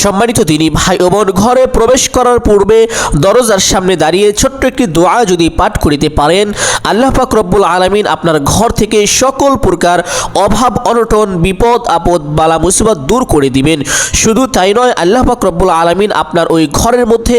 সম্মানিত তিনি ভাই ও বোন, ঘরে প্রবেশ করার পূর্বে দরজার সামনে দাঁড়িয়ে ছোট্ট একটি দোয়া যদি পাঠ করিতে পারেন, আল্লাহ পাক রব্বুল আলমিন আপনার ঘর থেকে সকল প্রকার অভাব, অনটন, বিপদ, আপদ, বালা, মুসিবত দূর করে দিবেন। শুধু তাই নয়, আল্লাহ পাক রব্বুল আলমিন আপনার ওই ঘরের মধ্যে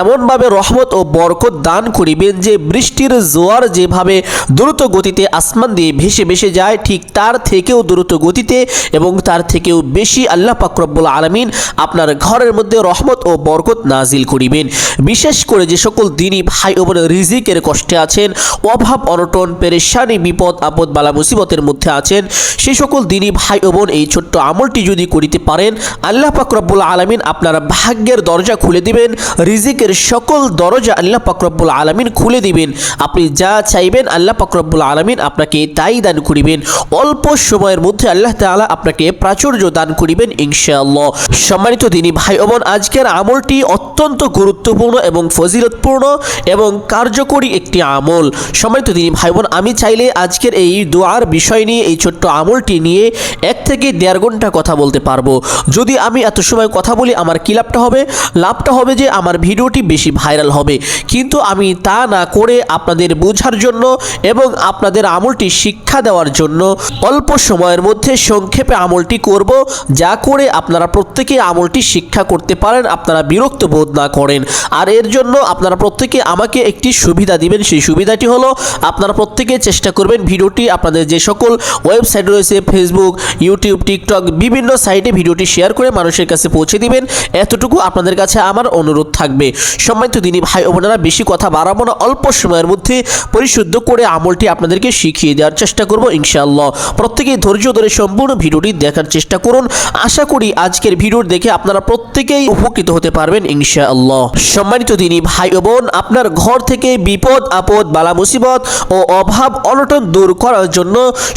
এমনভাবে রহমত ও বরকত দান করিবেন যে বৃষ্টির জোয়ার যেভাবে দ্রুত গতিতে আসমান দিয়ে ভেসে ভেসে যায়, ঠিক তার থেকেও দ্রুত গতিতে এবং তার থেকেও বেশি আল্লাহ পাক রব্বুল আলমিন আপনার ঘরের মধ্যে রহমত ও বরকত নাজিল করিবেন। বিশেষ করে যে সকল দিনই ভাই ও বোন রিজিকের কষ্টে আছেন, অভাব, অনটন, পেরেশানি, বিপদ, আপদ, বালা, মুসিবতের মধ্যে আছেন সেই সকল দিনই ভাই ও বোন এই ছোট্ট আমলটি যদি করিতে পারেন, আল্লাহ পাক রব্বুল আলমিন আপনার ভাগ্যের দরজা খুলে দিবেন, রিজিকের সকল দরজা আল্লাহ পাক রব্বুল আলমিন খুলে দিবেন। আপনি যা চাইবেন আল্লাহ পাক রব্বুল আলমিন আপনাকে তাই দান করিবেন। অল্প সময়ের মধ্যে আল্লাহ তাআলা আপনাকে প্রাচুর্য দান করিবেন ইনশাআল্লাহ। সম্মানিত দিনী ভাই বোন আজকের আমলটি অত্যন্ত গুরুত্বপূর্ণ এবং ফজিলতপূর্ণ এবং কার্যকরী একটি আমল। সম্মানিত দিনী ভাই বোন আমি চাইলে আজকের এই দোয়ার বিষয় নিয়ে, এই ছোট্ট আমলটি নিয়ে এক থেকে দেড় ঘণ্টা কথা বলতে পারব। যদি আমি এত সময় কথা বলি, আমার কী লাভটা হবে? লাভটা হবে যে, আমার ভিডিওটি বেশি ভাইরাল হবে। কিন্তু আমি তা না করে আপনাদের বোঝার জন্য এবং আপনাদের আমলটি শিক্ষা দেওয়ার জন্য অল্প সময়ের মধ্যে সংক্ষেপে আমলটি করব, যা করে আপনারা প্রত্যেকে আমলটি শিক্ষা করতে পারেন, আপনারা বিরক্ত বোধ না করেন। আর এর জন্য আপনারা প্রত্যেকে আমাকে একটি সুবিধা দিবেন। সেই সুবিধাটি হলো, আপনারা প্রত্যেকে চেষ্টা করবেন ভিডিওটি আপনাদের যে সকল ওয়েবসাইট রয়েছে ফেসবুক ইউটিউব টিকটক বিভিন্ন সাইটে ভিডিওটি শেয়ার করে মানুষের কাছে পৌঁছে দিবেন। এতটুকু আপনাদের কাছে আমার অনুরোধ থাকবে। সম্মানিত দিনী ভাই ও বোনেরা, বেশি কথা বাড়াবো না। অল্প সময়ের মধ্যে পরিশুদ্ধ করে আমলটি আপনাদেরকে শিখিয়ে দেওয়ার চেষ্টা করব ইনশাআল্লাহ। প্রত্যেকে ধৈর্য ধরে সম্পূর্ণ ভিডিওটি দেখার চেষ্টা করুন। আশা করি আজকের ভিডিও দেখে আপনারা প্রত্যেকেই উপকৃত হতে পারবেন, ইনশাআল্লাহ। সম্মানিত দিনী ভাই ও বোন, আপনার ঘর থেকে বিপদ, আপদ, বালা মুসিবত ও অভাব, অনটন দূর করার জন্য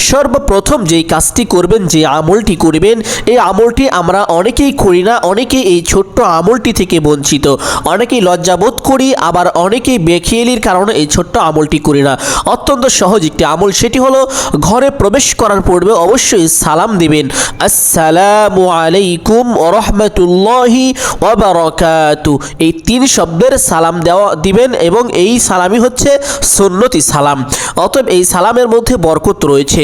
সর্বপ্রথম যেই কাজটি করবেন, যে আমলটি করবেন, এই আমলটি আমরা অনেকেই করি না, অনেকেই এই ছোট্ট আমলটি থেকে বঞ্চিত। অনেকেই লজ্জাবোধ করি, আবার অনেকেই বেখিয়েলির কারণে এই ছোট্ট আমলটি করি না। অত্যন্ত সহজ একটি আমল সেটি হলো, ঘরে প্রবেশ করার পূর্বে অবশ্যই সালাম দিবেন। আসসালামু আলাইকুম রহমতুল্লাহি ওবারকাতু এই তিন শব্দের সালাম দেওয়া দিবেন এবং এই সালামই হচ্ছে সুন্নতি সালাম। অতএব এই সালামের মধ্যে বরকত রয়েছে।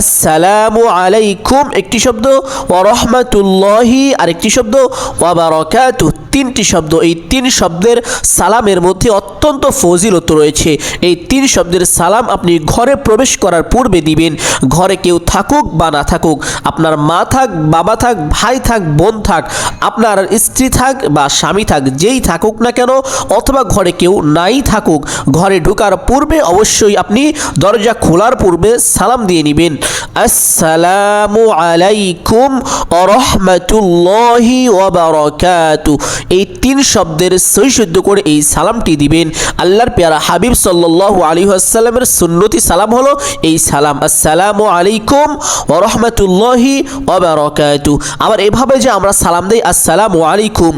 আসসালামু আলাইকুম একটি শব্দ ও ওরহমতুল্লাহি আরেকটি শব্দ ওয়াবারকাতু তিনটি শব্দ, এই তিন শব্দের সালামের মধ্যে অত্যন্ত ফজিলত রয়েছে। এই তিন শব্দের সালাম আপনি ঘরে প্রবেশ করার পূর্বে দিবেন। ঘরে কেউ থাকুক বা না থাকুক, আপনার মা থাক, বাবা থাক, ভাই থাক, বোন থাক আপনার স্ত্রী থাক বা স্বামী থাক, যেই থাকুক না কেন, অথবা ঘরে কেউ নাই থাকুক, ঘরে ঢোকার পূর্বে অবশ্যই আপনি দরজা খোলার পূর্বে সালাম দিয়ে নেবেন। আসসালামু আলাইকুম রহমতুল্লাহি ওয়াবারাকাতু। এই তিন শব্দের সই শুদ্ধ করে এই সালামটি দিবেন। আল্লাহর পেয়ারা হাবিব সাল্লাল্লাহু আলাইহি ওয়াসাল্লামের সুন্নতি সালাম হলো এই সালাম। আসসালামু আলাইকুম ওরহমতুল্লাহি ওবারকাতু আবার এভাবে যে আমরা সালাম দেই আসসালামু আলাইকুম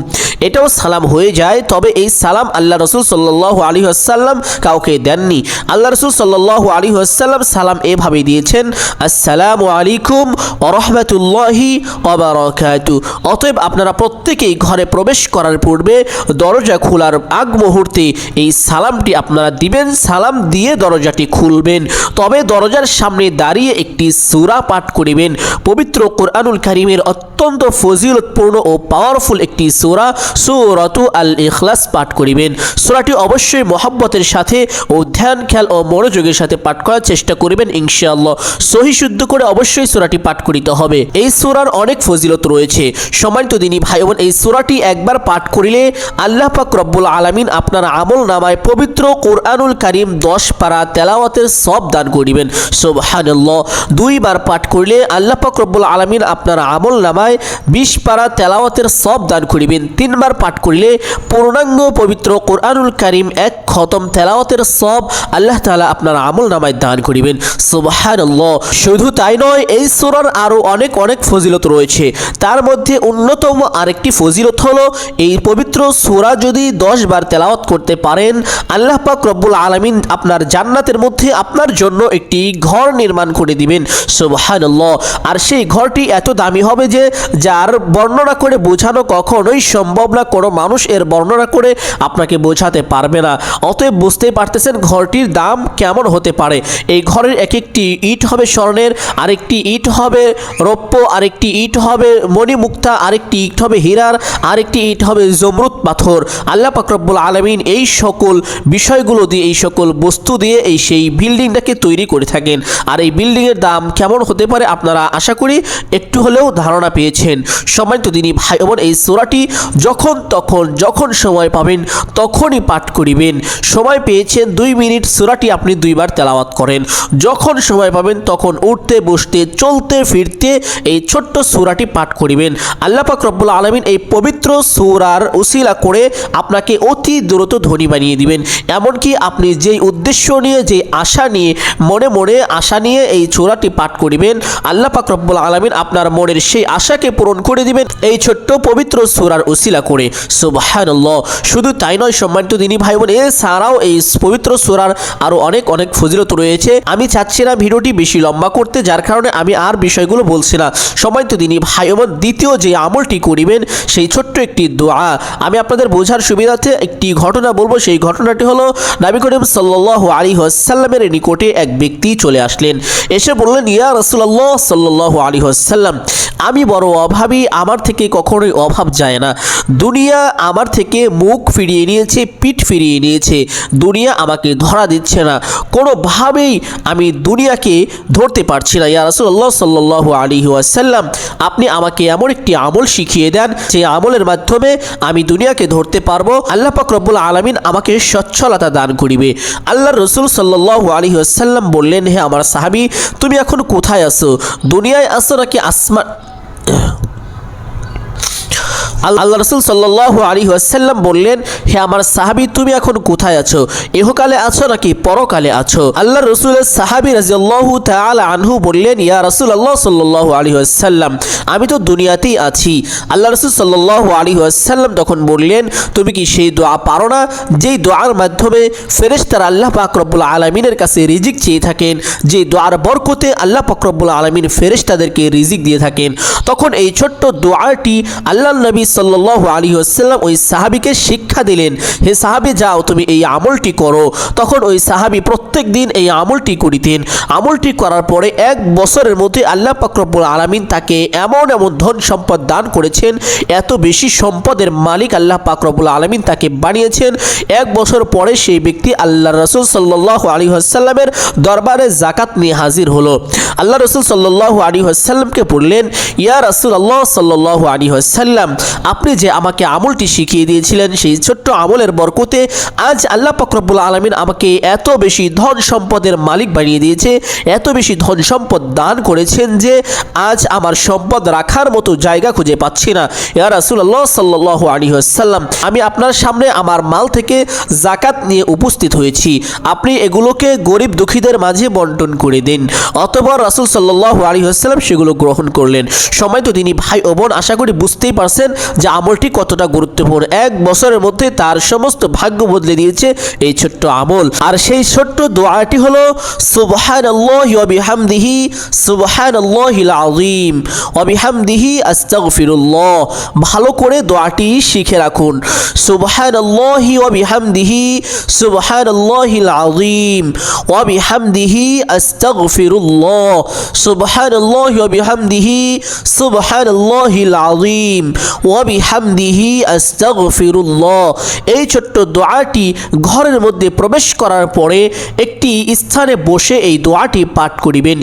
এটাও সালাম হয়ে যায়, তবে এই সালাম আল্লাহ রসুল সাল্লাল্লাহু আলী আসাল্লাম কাউকে দেননি। আল্লাহ রসুল সাল্লাল্লাহু আলী আসাল্লাম সালাম এভাবে দিয়েছেন, আসসালামু আলাইকুম ওরহমতুল্লাহি ওবারকাতু অতএব আপনারা প্রত্যেকেই ঘরে প্রবেশ করার পূর্বে দরজা খোলার আগ মুহূর্তে এই সালামটি আপনারা দিবেন, সালাম দিয়ে দরজাটি খুলবেন। তবে দরজার সামনে দাঁড়িয়ে একটি সূরা পাঠ করিবেন। পবিত্র কোরআনুল কারিমের অত্যন্ত ফজিলতপূর্ণ ও পাওয়ারফুল একটি সূরা সূরাতু আল ইখলাস পাঠ করিবেন। সূরাটি অবশ্যই মহব্বতের সাথে ও খেয়াল ও মনোযোগের সাথে পাঠ করার চেষ্টা করিবেন ইনশাআল্লাহ। সহি শুদ্ধ করে অবশ্যই সূরাটি পাঠ করিতে হবে। এই সূরার অনেক ফজিলত রয়েছে। সম্মানিত দিনী ভাই বোন এই সূরাটি একবার পাঠ করিলে আল্লাহ পাক রব্বুল আলামিন আপনার আমল নামায় পবিত্র কোরআনুল করিম দশ পারা তেলাওয়াতের সব দান করিবেন। সুবহানাল্লাহ। দুইবার পাঠ করিলে আল্লাহ পাক রব্বুল আলামিন আপনার আমল নামায় বিশ পারা তেলাওয়াতের সব দান করিবেন। তিন তিনবার পাঠ করলে পূর্ণাঙ্গ পবিত্র কোরআনুল করিম এক খতম তেলাওয়াতের সব আল্লাহ তালা আপনার আমল নামায় দান করিবেন। সুবহানাল্লাহ। শুধু তাই নয়, এই সূরার আরও অনেক অনেক ফজিলত রয়েছে। তার মধ্যে অন্যতম আরেকটি ফজিলত হলো, এই পবিত্র সূরা যদি দশ বার তেলাওয়াত করতে পারেন, আল্লাহ পাক রব্বুল আলামিন আপনার জান্নাতের মধ্যে আপনার জন্য একটি ঘর নির্মাণ করে দিবেন। সুবহানাল্লাহ। আর সেই ঘরটি এত দামি হবে যে, যার বর্ণনা করে বোঝানো কখনোই সম্ভব না কোনো মানুষ এর বর্ণনা করে আপনাকে বোঝাতে পারবে না। অতএব বুঝতেই পারতেছেন ঘরটির দাম কেমন হতে পারে। এই ঘরের এক একটি ইট হবে স্বর্ণের, আরেকটি ইট হবে রৌপ্য, আরেকটি ইট হবে মণিমুক্তা, আরেকটি ইট হবে হীরার, আরেকটি ইট হবে জমরুদ পাথর। আল্লাহ পাকরব্বুল আলমিন এই সকল বিষয়গুলো দিয়ে, এই সকল বস্তু দিয়ে এই সেই বিল্ডিংটাকে তৈরি করে থাকেন। আর এই বিল্ডিংয়ের দাম কেমন হতে পারে আপনারা আশা করি একটু হলেও ধারণা পেয়েছেন। সম্মানিত দিনী ভাই বোন, এই সোরাটি যখন তখন, যখন সময় পাবেন, তখনই পাঠ করিবেন। সময় পেয়েছেন দুই মিনিট, সুরাটি আপনি দুইবার তেলাওয়াত করেন। যখন সময় পাবেন, তখন উঠতে, বসতে, চলতে, ফিরতে এই ছোট্ট সুরাটি পাঠ করিবেন। আল্লাহ পাক রব্বুল আলমিন এই পবিত্র সুরার উসিলা করে আপনাকে অতি দ্রুত ধনী বানিয়ে দিবেন। এমনকি আপনি যেই উদ্দেশ্য নিয়ে যে আশা নিয়ে, মনে মনে আশা নিয়ে এই চূড়াটি পাঠ করিবেন, আল্লাহ পাক রব্বুল আলমিন আপনার মনের সেই আশাকে পূরণ করে দিবেন। এই ছোট্ট পবিত্র সুরার উসিলা করে। সুবহানাল্লাহ। শুধু তাই নয়, সম্মানিত দিনী ভাই বোন এছাড়াও এই পবিত্র সুরার আরও অনেক অনেক ফজিলত রয়েছে। আমি চাচ্ছি না ভিডিওটি বেশি লম্বা করতে, যার কারণে আমি আর বিষয়গুলো বলছি না। সম্মানিত দিনী ভাই বোন দ্বিতীয় যে আমলটি করিবেন, সেই ছোট্ট একটি দোয়া। আমি আপনাদের বোঝার সুবিধার্থে একটি ঘটনা বলব। সেই ঘটনাটি হলো, নবী করিম সাল্লাহ আলী হাসাল্লামের নিকটে এক ব্যক্তি চলে আসলেন। এসে বললেন, ইয়া রসুল্লাহ সাল্লাহ আলী হাসাল্লাম আমি বড় অভাবী, আমার থেকে কখনোই অভাব যায় না। দুনিয়া আমার থেকে মুখ ফিরিয়ে নিয়েছে, পিঠ ফিরিয়ে নিয়েছে। দুনিয়া আমাকে ধরা দিচ্ছে না। কোনোভাবেই আমি দুনিয়াকে ধরতে পারছি না। ইয়া রাসূলুল্লাহ সাল্লাল্লাহু আলাইহি ওয়াসাল্লাম, আপনি আমাকে এমন একটি আমল শিখিয়ে দেন, যে আমলের মাধ্যমে আমি দুনিয়াকে ধরতে পারব। আল্লাহ পাক রব্বুল আলামিন আমাকে সচ্ছলতা দান করিবে। আল্লাহ রসুল সাল্লাল্লাহু আলাইহি ওয়াসাল্লাম বললেন, হে আমার সাহাবী, তুমি এখন কোথায় আছো? দুনিয়ায় আসো নাকি আসমান আল্লাহ রসুল সাল্লাহ আলী আসাল্লাম বললেন, হে আমার সাহাবি, তুমি এখন কোথায় আছো? ইহকালে আছো নাকি পরকালে আছো? আল্লাহ রসুলের সাহাবি রাজিয়াল্লাহু তাআলা আনহু বললেন, ইয়া রসুল আল্লাহ সাল্লাহ আলী আসাল্লাম আমি তো দুনিয়াতেই আছি। আল্লাহ রসুল সাল্লাহ আলী আসাল্লাম তখন বললেন, তুমি কি সেই দোয়া পারো না, যেই দোয়ার মাধ্যমে ফেরেশতার আল্লাহ পাক রব্বুল আলমিনের কাছে রিজিক চেয়ে থাকেন, যে দোয়ার বরকতে আল্লাহ পাক রব্বুল আলমিন ফেরেশতাদেরকে রিজিক দিয়ে থাকেন? তখন এই ছোট্ট দোয়াটি আল্লাহ নবী সাল্লাহ আলী আসাল্লাম ওই সাহাবিকে শিক্ষা দিলেন, হে সাহাবি, যাও, তুমি এই আমলটি করো। তখন ওই সাহাবি প্রত্যেক দিন এই আমলটি করিতেন। আমলটি করার পরে এক বছরের মধ্যে আল্লাহ পাকরব্বুল আলমিন তাকে এমন এমন ধন সম্পদ দান করেছেন, এত বেশি সম্পদের মালিক আল্লাহ পাকরবুল আলমিন তাকে বানিয়েছেন। এক বছর পরে সেই ব্যক্তি আল্লাহ রসুল সাল্লাহ আলী আসাল্লামের দরবারে জাকাত নিয়ে হাজির হলো। আল্লাহ রসুল সাল্লাহ আলী আসাল্লামকে বললেন, ইয়া রসুল আল্লাহ সাল্লাহ আলী আসাল্লাম আপনি যে আমাকে আমলটি শিখিয়ে দিয়েছিলেন, সেই ছোট্ট আমলের বরকতে আজ আল্লাহ ফকরবুল আলমিন আমাকে এত বেশি ধন সম্পদের মালিক বানিয়ে দিয়েছে, এত বেশি ধন সম্পদ দান করেছেন যে আজ আমার সম্পদ রাখার মতো জায়গা খুঁজে পাচ্ছি না। ইয়া রাসুল্লাহ সাল্লাহ আলী আসাল্লাম আমি আপনার সামনে আমার মাল থেকে জাকাত নিয়ে উপস্থিত হয়েছি। আপনি এগুলোকে গরিব দুঃখীদের মাঝে বন্টন করে দিন। অতবার রাসুল সাল্লাহ আলী আসসালাম সেগুলো গ্রহণ করলেন। সময় তো তিনি ভাই ও বোন, আশা করি বুঝতেই পারছেন যে আমলটি কতটা গুরুত্বপূর্ণ। এক বছরের মধ্যে তার সমস্ত ভাগ্য বদলে দিয়েছে এই ছোট্ট আমল। আর সেই ছোট্ট দোয়াটি হলো সুবহান অবিহামদিহি সুবহান আজিম অবিহামদিহি আস্তাগফিরুল্লাহ। ভালো করে দোয়াটি শিখে রাখুন। সুবহান অবিহামদিহি সুবহান আজিম অবিহামদিহি আস্তাগফিরুল্লাহ। সুবহান অবিহামদিহি সুবহান আজিম ওয়াবিহামদিহি এই ছোট্ট দোয়াটি ঘরের মধ্যে প্রবেশ করার পরে একটি স্থানে বসে এই দোয়াটি পাঠ করিবেন।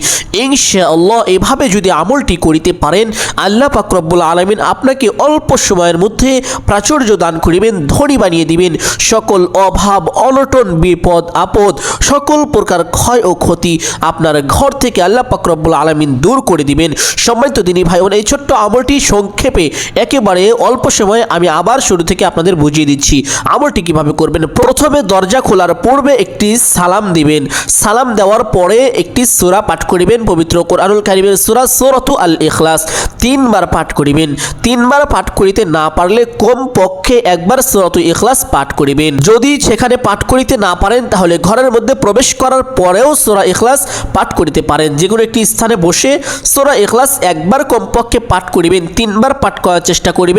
ইনশাআল্লাহ, এভাবে যদি আমলটি করিতে পারেন, আল্লাহ পাকরব্বুল আলমিন আপনাকে অল্প সময়ের মধ্যে প্রাচুর্য দান করিবেন, ধনী বানিয়ে দিবেন। সকল অভাব, অনটন, বিপদ, আপদ, সকল প্রকার ক্ষয় ও ক্ষতি আপনার ঘর থেকে আল্লাহ পাকরব্বুল আলমিন দূর করে দিবেন। সম্মানিত দিনী ভাই বোন এই ছোট্ট আমলটি সংক্ষেপে একেবারে অল্প সময়ে আমি আবার শুরু থেকে আপনাদের বুঝিয়ে দিচ্ছি। আমলটি কীভাবে করবেন? প্রথমে দরজা খোলার পূর্বে একটি সালাম দিবেন। সালাম দেওয়ার পরে একটি সূরা পাঠ করিবেন, পবিত্র কোরআনুল কারিমের সূরা সূরাতু আল ইখলাস তিনবার পাঠ করিবেন। তিনবার পাঠ করিতে না পারলে কম পক্ষে একবার সূরাতু ইখলাস পাঠ করিবেন। যদি সেখানে পাঠ করিতে না পারেন, তাহলে ঘরের মধ্যে প্রবেশ করার পরেও সূরা ইখলাস পাঠ করিতে পারেন। যে কোনো একটি স্থানে বসে সূরা ইখলাস একবার কমপক্ষে পাঠ করিবেন। তিনবার পাঠ করার চেষ্টা করিবেন।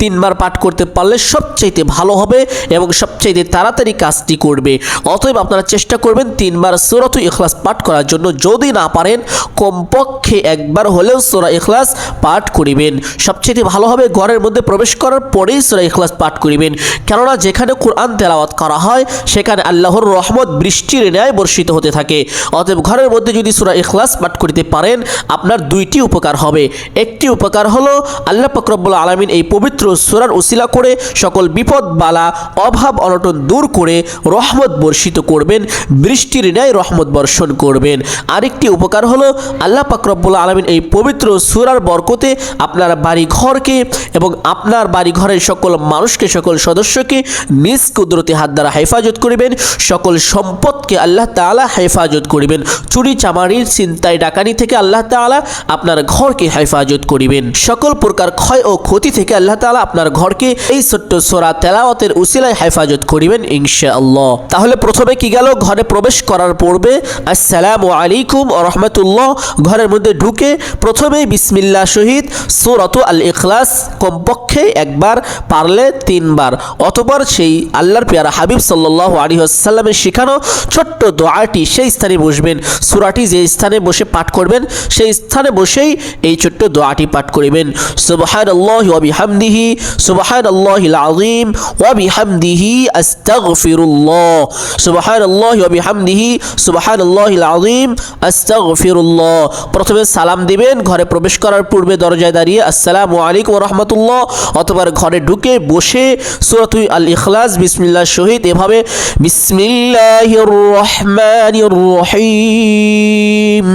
তিনবার পাঠ করতে পারলে সবচাইতে ভালো হবে এবং সবচাইতে তাড়াতাড়ি কাজটি করবে। অতএব আপনারা চেষ্টা করবেন তিনবার সূরাতু ইখলাস পাঠ করার জন্য। যদি না পারেন, কমপক্ষে একবার হলেও সোরা ইখলাস পাঠ করিবেন। সবচেয়ে ভালো হবে ঘরের মধ্যে প্রবেশ করার পরেই সোরা ইখলাস পাঠ করিবেন। কেননা, যেখানে কোরআন তেলাওয়াত করা হয়, সেখানে আল্লাহর রহমত বৃষ্টির ন্যায় বর্ষিত হতে থাকে। অতএব ঘরের মধ্যে যদি সোরা ইখলাস পাঠ করিতে পারেন, আপনার দুইটি উপকার হবে। একটি উপকার হলো, আল্লাহ পাকরব্বুল আলমিন এই পবিত্র সূরার উসিলা করে সকল বিপদ, বালা, অভাব, অনটন দূর করে রহমত বর্ষিত করবেন, বৃষ্টির ন্যায় রহমত বর্ষণ করবেন। আরেকটি উপকার হলো, আল্লাহ পাকরব্বুল আলমিন এই পবিত্র সুরার বরকতে আপনার বাড়ি ঘরকে এবং আপনার বাড়ি ঘরের সকল মানুষকে, সকল সদস্যকে নিজ কুদরতি হাত দ্বারা হেফাজত করিবেন, সকল সম্পদকে আল্লাহ তাআলা হেফাজত করিবেন। চুরি চামারির চিন্তায় ডাকানি থেকে আল্লাহ তাআলা আপনার ঘরকে হেফাজত করিবেন। সকল প্রকার ক্ষয় ও ক্ষতি থেকে আল্লাহ তাআলা আপনার ঘরকে এই ছোট্ট সোরা তেলাওয়াতের উসিলায় হেফাজত করিবেন ইনশাআল্লাহ। তাহলে প্রথমে কি গেল? ঘরে প্রবেশ করার পূর্বে আসসালামু আলাইকুম রহমতুল্লাহ। ঘরের মধ্যে ঢুকে প্রথমেই বিসমিল্লাহ শহীদ, সূরাত আল ইখলাস কমপক্ষে একবার পারলে তিনবার। অতবার সেই আল্লাহর পেয়ারা হাবিব সাল্লাল্লাহু আলাইহি ওয়াসাল্লামের শেখানো ছোট্ট দোয়াটি সেই স্থানে বসবেন। সূরাটি যে স্থানে বসে পাঠ করবেন, সেই স্থানে বসেই এই ছোট্ট দোয়াটি পাঠ করিবেন। সুবহানাল্লাহি ওয়া বিহামদিহি সুবহানাল্লাহিল আযীম ওয়া বিহামদিহি আস্তাগফিরুল্লাহ সুবহানাল্লাহি ওয়া বিহামদিহি সুবহানাল্লাহিল আযীম আস্তাগফিরুল্লাহ প্রথমে সালাম দিবেন ঘরে প্রবেশ করার পূর্বে দরজায় দাঁড়িয়ে আসসালামু আলাইকুম রহমতুল্লাহ অথবা ঘরে ঢুকে বসে সুরাতুই আল ইখলাস বিসমিল্লাহ শহীদ এভাবে বিসমিল্লাহির রহমানির রহিম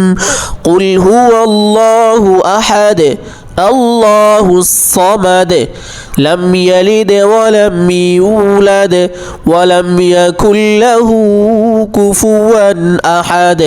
قل هو الله أحد الله الصمد لم يلد ولم يولد ولم يكن له কুফুয়ান আহাদ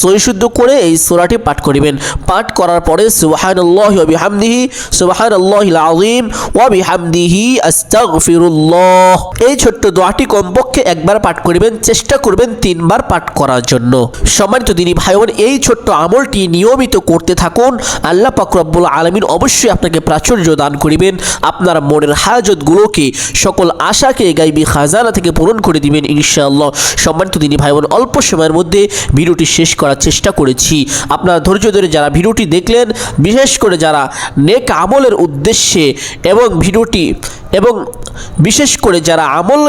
সই শুদ্ধ করে এই সূরাটি পাঠ করিবেন পাঠ করার পরে সুবহানাল্লাহি ওয়া বিহামদিহি সুবহানাল্লাহিল আযীম ওয়া বিহামদিহি আস্তাগফিরুল্লাহ এই ছোট্ট দোয়াটি কমপক্ষে একবার পাঠ করিবেন চেষ্টা করবেন তিনবার পাঠ করার জন্য সম্মানিত দিনী ভাই বোন এই ছোট্ট আমলটি নিয়মিত করতে থাকুন আল্লাহ পাক রব্বুল আলামিন অবশ্যই আপনাকে প্রাচুর্য দান করিবেন। আপনার মনের হাজতগুলোকে সকল আশাকে গাইবি, খাজানা থেকে পূরণ করে দিবেন ইনশাআল্লাহ। সম্মানিত দিনী ভাই বোন অল্প সময়ের মধ্যে ভিডিওটি শেষ করার চেষ্টা করেছি। আপনারা ধৈর্য ধরে যারা ভিডিওটি দেখলেন, বিশেষ করে যারা নেক আমলের উদ্দেশ্যে এবং ভিডিওটি এবং বিশেষ করে যারা আমল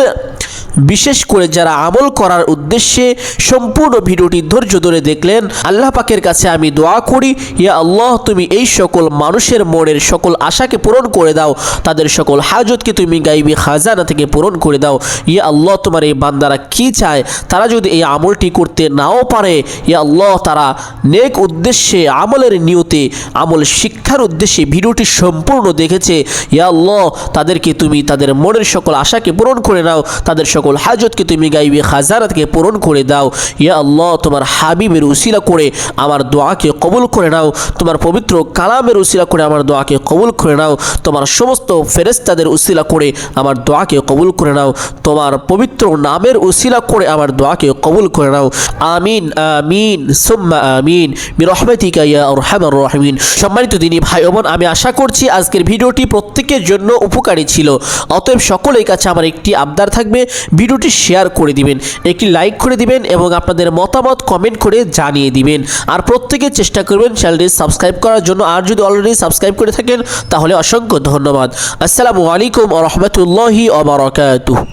বিশেষ করে যারা আমল করার উদ্দেশ্যে সম্পূর্ণ ভিডিওটি ধৈর্য ধরে দেখলেন, আল্লাহ পাকের কাছে আমি দোয়া করি ইয়া আল্লাহ, তুমি এই সকল মানুষের মনের সকল আশাকে পূরণ করে দাও, তাদের সকল হাজতকে তুমি গাইবি খাজানা থেকে পূরণ করে দাও। ইয়া আল্লাহ, তোমার এই বান্দারা কি চায়? তারা যদি এই আমলটি করতে নাও পারে ইয়া আল্লাহ, তারা নেক উদ্দেশ্যে, আমলের নিয়তে, আমল শিক্ষার উদ্দেশ্যে ভিডিওটি সম্পূর্ণ দেখেছে। ইয়া আল্লাহ, তাদেরকে তুমি তাদের মনের সকল আশাকে পূরণ করে নাও, তাদের সকল হাজতকে তুমি গাইবে থেকে পূরণ করে দাও। ইয়া আল্লাহ, তোমার হাবিবের উসিলা করে আমার দোয়াকে কবুল করে নাও। তোমার পবিত্র কালামের উসিলা করে আমার দোয়াকে কবুল করে নাও। তোমার সমস্ত ফেরেস্তাদের উসিলা করে আমার দোয়াকে কবুল করে নাও। তোমার পবিত্র নামের উসিলা করে আমার দোয়াকে কবুল করে নাও। আমিন আমিন, সুম্মা আমিন। বিরহমাতিকা ইয়া আরহামার রাহিমিন। সম্মানিত দিনী ভাই বোন আমি আশা করছি আজকের ভিডিওটি প্রত্যেকের জন্য উপকারী ছিল। অতএব সকলের কাছে আমার একটি আবদার থাকবে ভিডিওটি শেয়ার করে দিবেন, একটি লাইক করে দিবেন এবং আপনাদের মতামত কমেন্ট করে জানিয়ে দিবেন। আর প্রত্যেকে চেষ্টা করবেন চ্যানেলটি সাবস্ক্রাইব করার জন্য। আর যদি অলরেডি সাবস্ক্রাইব করে থাকেন, তাহলে অসংখ্য ধন্যবাদ। আসসালামু আলাইকুম রহমতুল্লাহি রহমতুল্লাহি